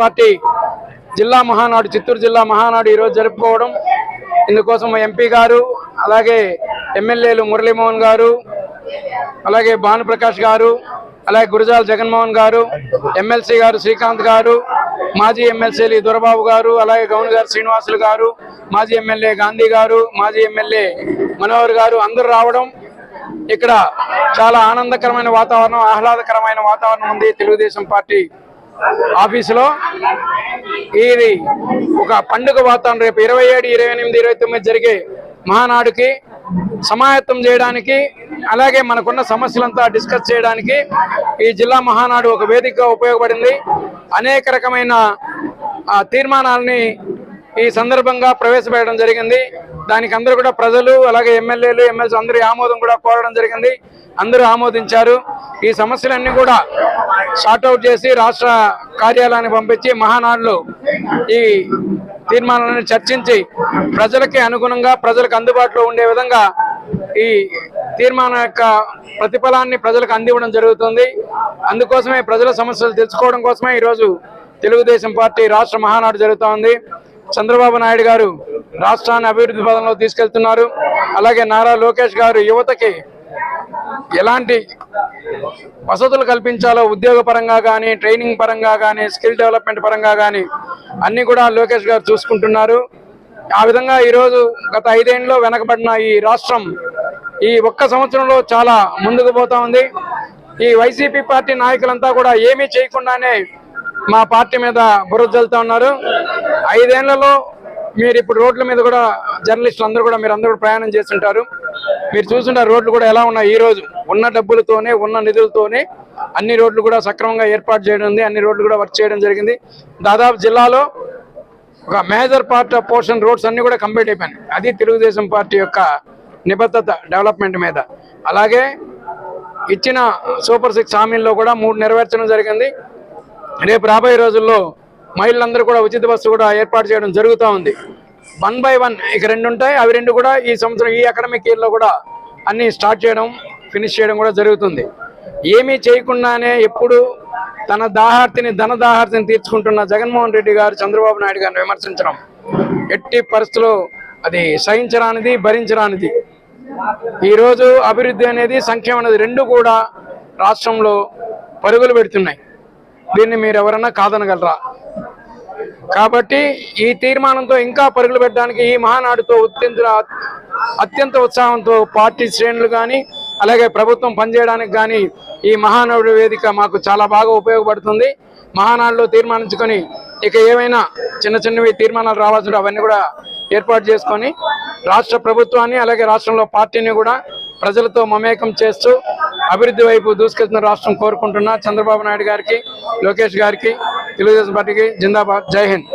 Party జిల్లా మహానాడు చిత్తూరు జిల్లా మహానాడు ఈరోజు జరుపుకోవడం. ఇందుకోసం ఎంపీ గారు అలాగే ఎమ్మెల్యేలు మురళీమోహన్ గారు అలాగే భానుప్రకాష్ గారు అలాగే గురజాల జగన్మోహన్ గారు ఎమ్మెల్సీ గారు శ్రీకాంత్ గారు మాజీ ఎమ్మెల్సీలు దొరబాబు గారు అలాగే గౌన్ గారు శ్రీనివాసులు గారు మాజీ ఎమ్మెల్యే గాంధీ గారు మాజీ ఎమ్మెల్యే మనోహర్ గారు అందరూ రావడం ఇక్కడ చాలా ఆనందకరమైన వాతావరణం ఆహ్లాదకరమైన వాతావరణం ఉంది. తెలుగుదేశం పార్టీ ఆఫీసులో. ఇది ఒక పండుగ వాతావరణం. రేపు ఇరవై ఏడు ఇరవై ఎనిమిది ఇరవై తొమ్మిది జరిగే మహానాడుకి సమాయత్తం చేయడానికి అలాగే మనకున్న సమస్యలంతా డిస్కస్ చేయడానికి ఈ జిల్లా మహానాడు ఒక వేదికగా ఉపయోగపడింది. అనేక రకమైన ఆ, తీర్మానాలని ఈ సందర్భంగా ప్రవేశపెట్టడం జరిగింది. దానికి అందరూ కూడా ప్రజలు అలాగే ఎమ్మెల్యేలు ఎమ్మెల్సీ అందరి ఆమోదం కూడా కోరడం జరిగింది. అందరూ ఆమోదించారు. ఈ సమస్యలన్నీ కూడా అవుట్ చేసి రాష్ట్ర కార్యాలయానికి పంపించి మహానాడులో ఈ తీర్మానాలను చర్చించి ప్రజలకి అనుగుణంగా ప్రజలకు అందుబాటులో ఉండే విధంగా ఈ తీర్మానం యొక్క ప్రతిఫలాన్ని ప్రజలకు అందివ్వడం జరుగుతుంది. అందుకోసమే ప్రజల సమస్యలు తెలుసుకోవడం కోసమే ఈరోజు తెలుగుదేశం పార్టీ రాష్ట్ర మహానాడు జరుగుతోంది చంద్రబాబు నాయుడు గారు రాష్ట్రాన్ని అభివృద్ధి పదంలో తీసుకెళ్తున్నారు. అలాగే నారా లోకేష్ గారు యువతకి ఎలాంటి వసతులు కల్పించాలో ఉద్యోగ పరంగా కానీ ట్రైనింగ్ పరంగా కానీ స్కిల్ డెవలప్మెంట్ పరంగా కానీ అన్నీ కూడా లోకేష్ గారు చూసుకుంటున్నారు. ఆ విధంగా ఈరోజు గత ఐదేళ్ళలో వెనకబడిన ఈ రాష్ట్రం ఈ ఒక్క సంవత్సరంలో చాలా ముందుకు పోతా ఉంది. ఈ వైసీపీ పార్టీ నాయకులంతా కూడా ఏమీ చేయకుండానే మా పార్టీ మీద బురద జల్లుతా ఉన్నారు. ఐదేళ్ళలో మీరు ఇప్పుడు రోడ్ల మీద కూడా జర్నలిస్టులు అందరూ కూడా మీరు అందరూ ప్రయాణం చేస్తుంటారు. మీరు చూస్తుంటారు రోడ్లు కూడా ఎలా ఉన్నాయి ఈ రోజు. ఉన్న డబ్బులతోనే ఉన్న నిధులతోనే అన్ని రోడ్లు కూడా సక్రమంగా ఏర్పాటు చేయడం ఉంది. అన్ని రోడ్లు కూడా వర్క్ చేయడం జరిగింది. దాదాపు జిల్లాలో ఒక major part of portion roads అన్ని కూడా కంప్లీట్ అయిపోయినాయి. అది తెలుగుదేశం పార్టీ యొక్క నిబద్ధత డెవలప్మెంట్ మీద. అలాగే ఇచ్చిన సూపర్ సిక్స్ హామీల్లో కూడా మూడు నెరవేర్చడం జరిగింది. రేపు రాబోయే రోజుల్లో మహిళలందరూ కూడా ఉచిత బస్సు కూడా ఏర్పాటు చేయడం జరుగుతూ ఉంది. వన్ బై వన్ ఇక రెండు ఉంటాయి. అవి రెండు కూడా ఈ సంవత్సరం ఈ అకాడమిక్ ఇయర్లో కూడా అన్నీ స్టార్ట్ చేయడం ఫినిష్ చేయడం కూడా జరుగుతుంది. ఏమీ చేయకుండానే ఎప్పుడు తన దాహార్తిని ధన దాహార్తిని తీర్చుకుంటున్న జగన్మోహన్ రెడ్డి గారు చంద్రబాబు నాయుడు గారిని విమర్శించడం. ఎట్టి పరిస్థితుల్లో అది సహించరానిది భరించరానిది. ఈరోజు అభివృద్ధి అనేది సంక్షేమం అనేది రెండు కూడా రాష్ట్రంలో పరుగులు పెడుతున్నాయి. దీన్ని మీరు ఎవరన్నా కాదనగలరా? కాబట్టి ఈ తీర్మానంతో ఇంకా పరుగులు పెట్టడానికి ఈ మహానాడుతో అత్యంత అత్యంత ఉత్సాహంతో పార్టీ శ్రేణులు కానీ అలాగే ప్రభుత్వం పనిచేయడానికి కానీ ఈ మహానాడు వేదిక మాకు చాలా బాగా ఉపయోగపడుతుంది. మహానాడులో తీర్మానించుకొని ఇక ఏమైనా చిన్న చిన్నవి తీర్మానాలు రావాల్సిన అవన్నీ కూడా ఏర్పాటు చేసుకొని రాష్ట్ర ప్రభుత్వాన్ని అలాగే రాష్ట్రంలో పార్టీని కూడా ప్రజలతో మమేకం చేస్తూ అభివృద్ధి వైపు దూసుకెళ్తున్న రాష్ట్రం కోరుకుంటున్నా. చంద్రబాబు నాయుడు గారికి లోకేష్ గారికి తెలుగుదేశం పార్టీకి జిందాబాద్ జై హింద్